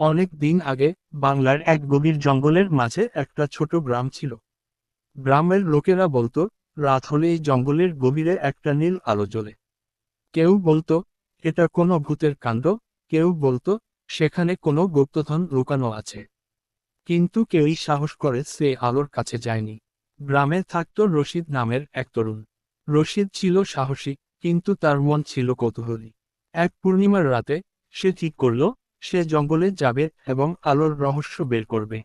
অনেক দিন আগে বাংলার এক গভীর জঙ্গলের মাঝে একটা ছোট গ্রাম ছিল। গ্রামের লোকেরা বলতো, রাত হলেই জঙ্গলের গভীরে একটা নীল আলো জ্বলে। কেউ বলতো, এটা কোনো ভূতের কাণ্ড। কেউ বলতো, সেখানে কোনো গুপ্তধন লুকানো আছে। কিন্তু কেউই সাহস করে সে আলোর কাছে যায়নি। গ্রামে থাকত রশিদ নামের এক তরুণ। রশিদ ছিল সাহসী, কিন্তু তার মন ছিল কৌতূহলী। এক পূর্ণিমার রাতে সে ঠিক করল সে জঙ্গলে যাবে এবং আলোর রহস্য বের করবে।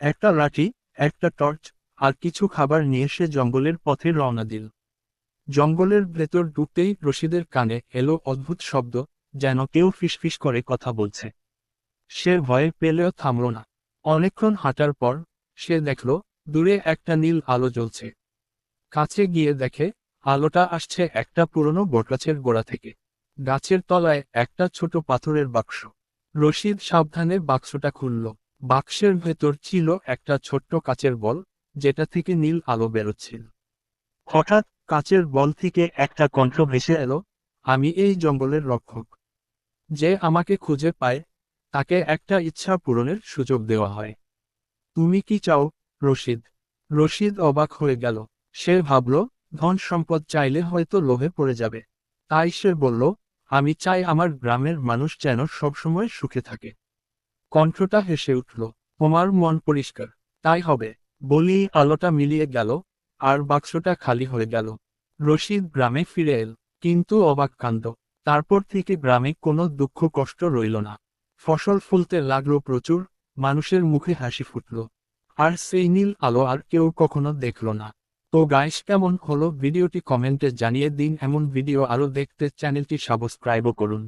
একটা লাঠি, একটা টর্চ আর কিছু খাবার নিয়ে সে জঙ্গলের পথে রওনা দিল। জঙ্গলের ভেতর ঢুকতেই রশিদের কানে এলো অদ্ভুত শব্দ, যেন কেউ ফিসফিস করে কথা বলছে। সে ভয়ে পেলেও থামল না। অনেকক্ষণ হাঁটার পর সে দেখল, দূরে একটা নীল আলো জ্বলছে। কাছে গিয়ে দেখে, আলোটা আসছে একটা পুরনো বটগাছের গোড়া থেকে। গাছের তলায় একটা ছোট পাথরের বাক্স। রশিদ সাবধানে বাক্সটা খুলল। বাক্সের ভেতর ছিল একটা ছোট্ট কাচের বল, যেটা থেকে নীল আলো বেরোচ্ছিল। হঠাৎ কাচের বল থেকে একটা কণ্ঠ ভেসে এলো, আমি এই জঙ্গলের রক্ষক। যে আমাকে খুঁজে পায়, তাকে একটা ইচ্ছা পূরণের সুযোগ দেওয়া হয়। তুমি কি চাও, রশিদ? রশিদ অবাক হয়ে গেল। সে ভাবল ধন সম্পদ চাইলে হয়তো লোভে পড়ে যাবে। তাই সে বলল আমি চাই আমার গ্রামের মানুষ যেন সবসময় সুখে থাকে। কণ্ঠটা হেসে উঠল, তোমার মন পরিষ্কার, তাই হবে। বলি আলোটা মিলিয়ে গেল, আর বাক্সটা খালি হয়ে গেল। রশিদ গ্রামে ফিরে এল, কিন্তু অবাক কাণ্ড। তারপর থেকে গ্রামে কোনো দুঃখ কষ্ট রইল না। ফসল ফুলতে লাগল প্রচুর, মানুষের মুখে হাসি ফুটল। আর সেই নীল আলো আর কেউ কখনো দেখল না। তো গাইস কেমন হলো? ভিডিওটি কমেন্টে জানিয়ে দিন। এমন ভিডিও আরও দেখতে চ্যানেলটি সাবস্ক্রাইবও করুন।